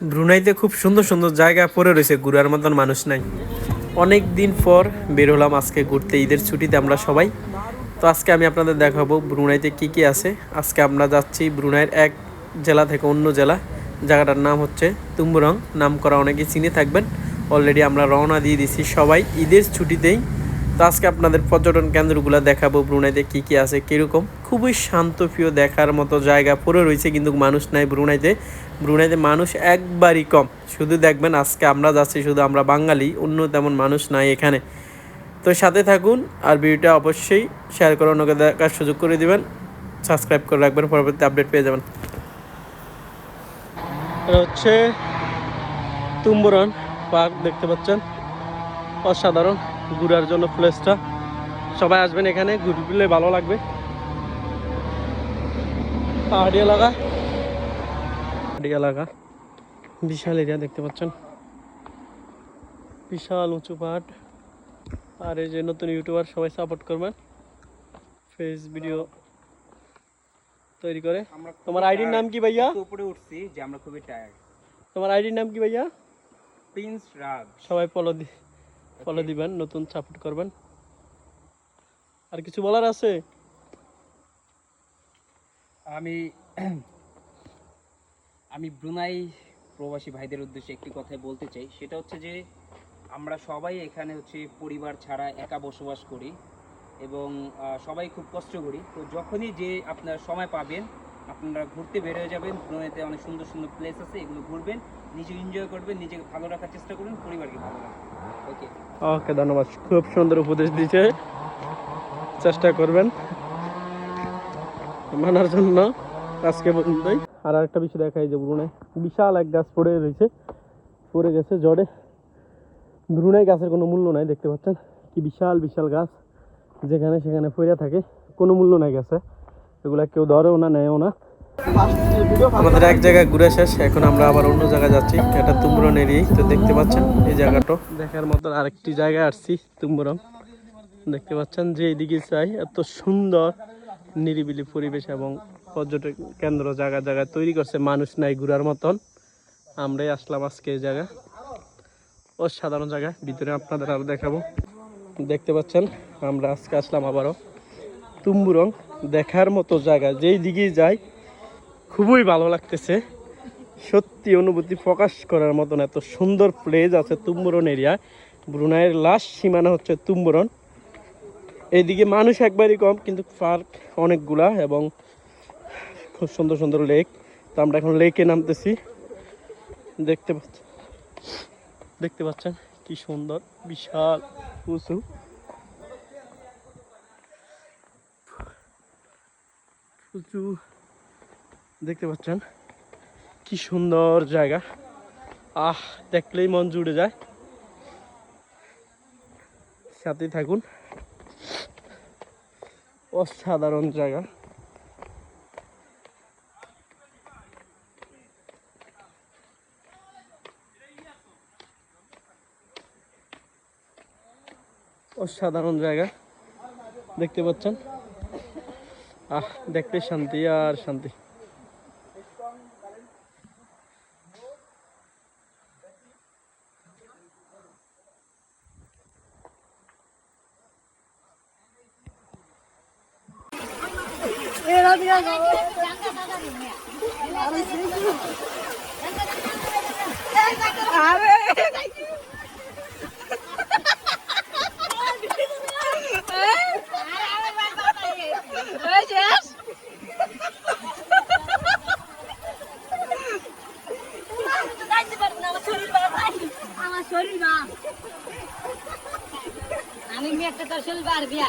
ব্রুনাইতে খুব সুন্দর সুন্দর জায়গা পড়ে রয়েছে ঘুরার মতন মানুষ নাই। অনেক দিন পর বের হলাম আজকে ঘুরতে, ঈদের ছুটিতে আমরা সবাই। তো আজকে আমি আপনাদের দেখাবো ব্রুনাইতে কি কি আছে। আজকে আমরা যাচ্ছি ব্রুনাইয়ের এক জেলা থেকে অন্য জেলা। জায়গাটার নাম হচ্ছে তুম্বুরং নাম করা অনেকেই চিনে থাকবেন। অলরেডি আমরা রওনা দিয়ে দিছি সবাই। ঈদের ছুটিতেই তো আজকে আপনাদের পর্যটন কেন্দ্রগুলো দেখাবো, ব্রুনাইতে কি কি আছে, কীরকম? খুবই শান্তপ্রিয় দেখার মতো জায়গা পড়ে রয়েছে, কিন্তু মানুষ নাই ব্রুনাইতে। ব্রুনাইতে মানুষ একবারই কম। শুধু দেখবেন আজকে আমরা যাচ্ছি, শুধু আমরা বাঙালি, অন্য তেমন মানুষ নাই এখানে। তো সাথে থাকুন, আর ভিডিওটা অবশ্যই শেয়ার করে অন্যকে দেখার সুযোগ করে দেবেন। সাবস্ক্রাইব করে রাখবেন, পরবর্তী আপডেট পেয়ে যাবেন। হচ্ছে তুম্বরন পার্ক, দেখতে পাচ্ছেন? অসাধারণ। ঘুরার জন্য প্লেসটা সবাই আসবেন এখানে ঘুরলে ভালো লাগবে। পাহাড়ি এলাকা। পাহাড়ি এলাকা। বিশাল এরিয়া দেখতে পাচ্ছেন। বিশাল উঁচু পাহাড়। আর এই যে নতুন ইউটিউবার সবাই সাপোর্ট করবেন। ফেস ভিডিও তৈরি করে। তোমার আইডির নাম কি ভাইয়া? উপরে উঠছি যে আমরা খুবই টায়ার্ড তোমার আইডির নাম কি ভাইয়া? প্রিন্স রাগ সবাই ফলো দি ফলো দিবেন, নতুন সাপোর্ট করবেন। আর কিছু বলার আছে? আমি আমি ব্রুনাই প্রবাসী ভাইদের উদ্দেশ্যে একটি কথাই বলতে চাই। সেটা হচ্ছে যে, আমরা সবাই এখানে হচ্ছে পরিবার ছাড়া একা বসবাস করি এবং সবাই খুব কষ্ট করি। তো যখনই যে আপনার সময় পাবেন, আপনারা ঘুরতে বের হয়ে যাবেন। ব্রুনাইতে অনেক সুন্দর সুন্দর প্লেস আছে, এগুলো ঘুরবেন। নিজে এনজয় করবেন, নিজেকে ভালো রাখার চেষ্টা করবেন, পরিবারকে ভালো রাখবেন ওকে, ধন্যবাদ। খুব সুন্দর উপদেশ দিয়েছে চেষ্টা করবেন। মানার জন্য আজকে পর্যন্তই। আর একটা বিষয় দেখাই যে ব্রুনাই বিশাল এক গাছ পড়ে রয়েছে। পড়ে গেছে জড়ে ব্রুনাই গাছের কোনো মূল্য নাই, দেখতে পাচ্ছেন? কি বিশাল বিশাল গাছ। যেখানে সেখানে পড়ে থাকে। কোনো মূল্য নাই গাছে। এগুলা কেউ ধরেও না, নেয়ও না। আমাদের এক জায়গায় ঘুরে শেষ, এখন আমরা আবার অন্য জায়গায় যাচ্ছি। এটা তুমরন এরিয়াই তো দেখতে পাচ্ছেন এই জায়গাটা। দেখার মতন আরেকটি জায়গায় আসছি তুমরন দেখতে পাচ্ছেন যে এইদিকে চাই, এত সুন্দর, নিরিবিলি পরিবেশ এবং পর্যটক কেন্দ্র জায়গা জায়গায় তৈরি করছে, মানুষ নাই ঘুরার মতন। আমরাই আসলাম আজকে এই জায়গা। অসাধারণ জায়গা, ভিতরে আপনাদের আরও দেখাবো। দেখতে পাচ্ছেন, আমরা আজকে আসলাম আবারও। তুম্বুরং দেখার মতো জায়গা যেই দিকেই যাই খুবই ভালো লাগতেছে। সত্যি অনুভূতি প্রকাশ করার মতন এত সুন্দর প্লেস আছে তুম্বরন এরিয়া ব্রুনাইয়ের লাস্ট সীমানা হচ্ছে তুম্বরন এইদিকে মানুষ একবারই কম, কিন্তু পার্ক অনেকগুলা এবং খুব সুন্দর সুন্দর লেক তো আমরা এখন লেকে নামতেছি। দেখতে পাচ্ছি দেখতে পাচ্ছেন? কি সুন্দর, বিশাল, উঁচু। উঁচু দেখতে পাচ্ছেন? কি সুন্দর জায়গা। আহ, দেখলেই মন জুড়ে যায়। সাথে থাকুন। অসাধারণ জায়গা। অসাধারণ জায়গা। দেখতে পাচ্ছেন? আহ, দেখতে শান্তি আর শান্তি। আমার শরীর মা আমি মেয়েটা তোর শরীর বিয়া।